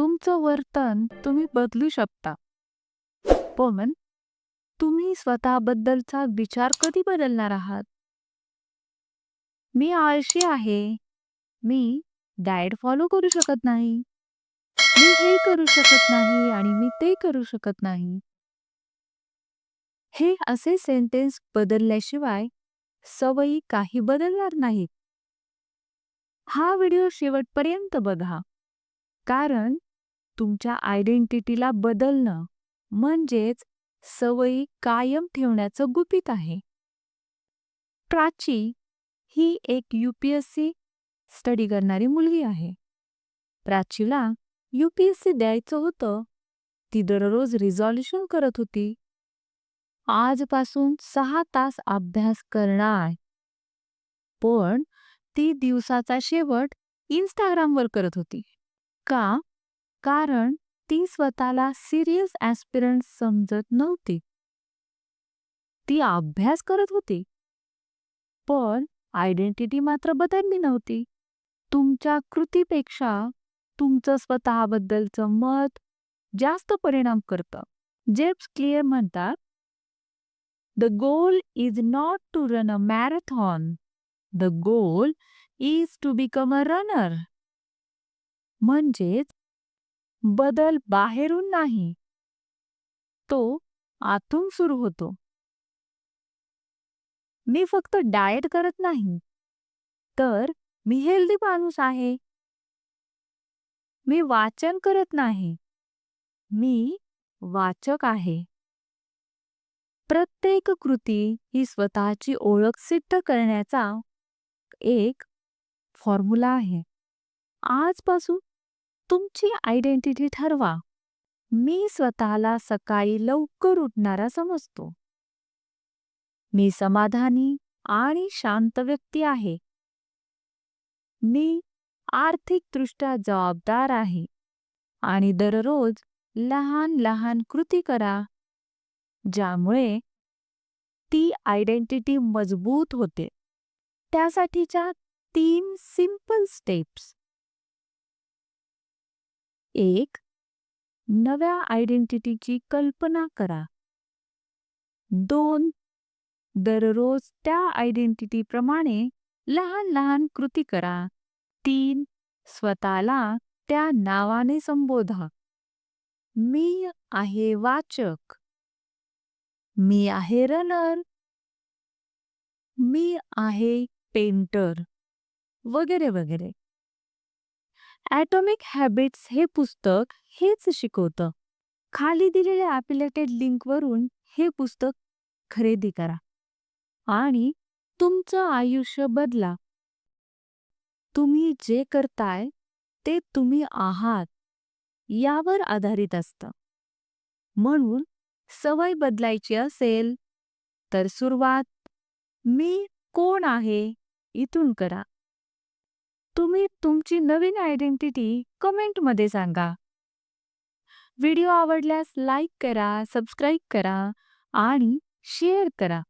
तुमचं वर्तन तुम्ही बदलू शकता. पण तुम्ही स्वतःबद्दलचा विचार कधी बदलणार आहात? मी आळशी आहे. मी डाएट फॉलो करू शकत नाही. मी हे करू शकत नाही आणि मी ते करू शकत नाही. हे असे सेंटेन्स बदलल्याशिवाय सवयी काही बदलणार नाहीत. हा व्हिडिओ शेवटपर्यंत बघा. कारण तुमच्या आयडेंटिटीला बदलणं म्हणजेच सवयी कायम ठेवण्याचं गुपित आहे. प्राची ही एक यूपीएससी स्टडी करणारी मुलगी आहे. प्राचीला यू पी एस सी द्यायचं होतं. ती दररोज रिझॉल्युशन करत होती. आजपासून सहा तास अभ्यास करणार. पण ती दिवसाचा शेवट इंस्टाग्रामवर करत होती. का? कारण ती स्वतःला सिरियस ॲस्पिरंट समजत नव्हती. ती अभ्यास करत होती. पण आयडेंटिटी मात्र बदलली नव्हती. तुमच्या कृतीपेक्षा तुमचं स्वतःबद्दलचं मत जास्त परिणाम करतं. जेप्स क्लिअर म्हणतात, the goal is not to run a marathon. The goal is to become a runner. म्हणजेच बदल बाहेरून नाही, तो आतून सुरू होतो. मी फक्त डाएट करत नाही, तर मी हेल्दी माणूस आहे. मी वाचन करत नाही, मी वाचक आहे. प्रत्येक कृती ही स्वतःची ओळख सिद्ध करण्याचा एक फॉर्म्युला आहे. आजपासून तुमची आयडेंटिटी ठरवा. मी स्वतःला सकाळी लवकर उठणारा समजतो. मी समाधानी आणि शांत व्यक्ती आहे. मी आर्थिकदृष्ट्या जबाबदार आहे आणि दररोज लहान लहान कृती करा ज्यामुळे ती आयडेंटिटी मजबूत होते. त्यासाठीच्या तीन सिंपल स्टेप्स. एक नव्या आयडेंटिटीची कल्पना करा. दोन दररोज त्या आयडेंटिटीप्रमाणे लहान लहान कृती करा. तीन स्वतःला त्या नावाने संबोधा. मी आहे वाचक. मी आहे रनर. मी आहे पेंटर. वगैरे वगैरे. ॲटॉमिक हॅबिट्स हे पुस्तक हेच शिकवतं. खाली दिलेल्या ॲपिलेटेड लिंकवरून हे पुस्तक खरेदी करा आणि तुमचं आयुष्य बदला. तुम्ही जे करताय ते तुम्ही आहात यावर आधारित असतं. म्हणून सवय बदलायची असेल तर सुरुवात मी कोण आहे इथून करा. तुम्ही तुमची नवीन आयडेंटिटी कमेंटमध्ये सांगा. व्हिडिओ आवडल्यास लाईक करा, सबस्क्राईब करा आणि शेअर करा.